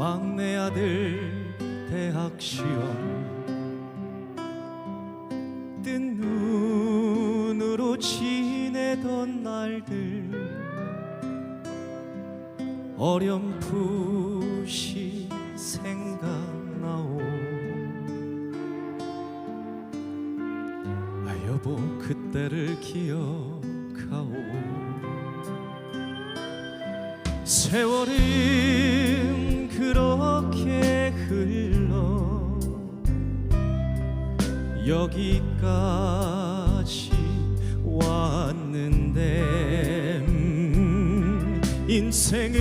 막내 아들 대학 시험. 뜬 눈으로 지내던 날들. 어렴풋이 생각나오. 아 여보 그때를 기억하오. 세월은 여기까지 왔는데 음, 인생은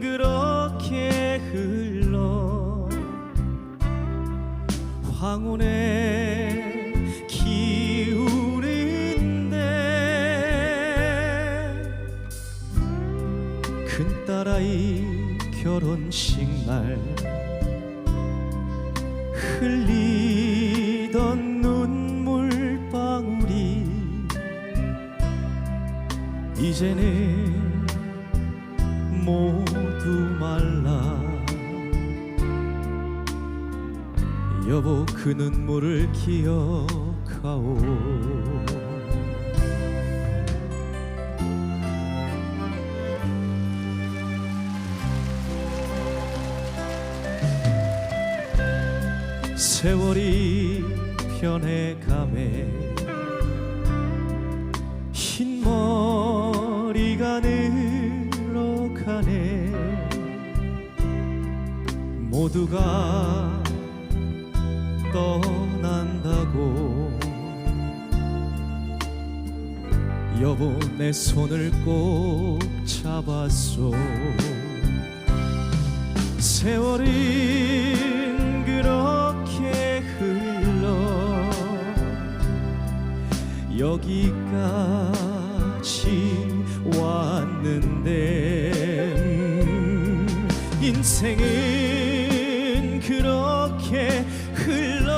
그렇게 흘러 황혼에 기우는데 큰 딸아이 결혼식 날 흘리 던 눈물 방울이 이제는 모두 말라. 여보 그 눈물을 기억하오. 세월이 변해가매. 흰머리가 늘어가네. 모두가 떠난다고. 여보 내 손을 꼭 잡았소. 세월은 여기까지 왔는데 음, 인생은 그렇게 흘러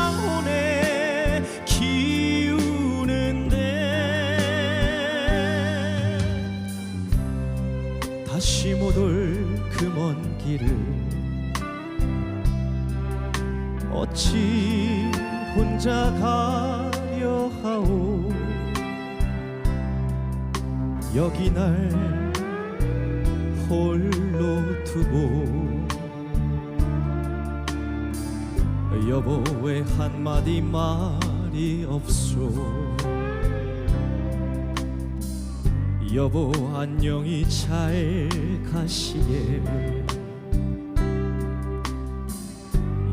황혼에 기우는데. 다시 못 올 그 먼 길을 어찌 혼자 가려 하오? 여기 날 홀로 두고. 여보 왜 한마디 말이 없소? 여보 안녕히 잘 가시게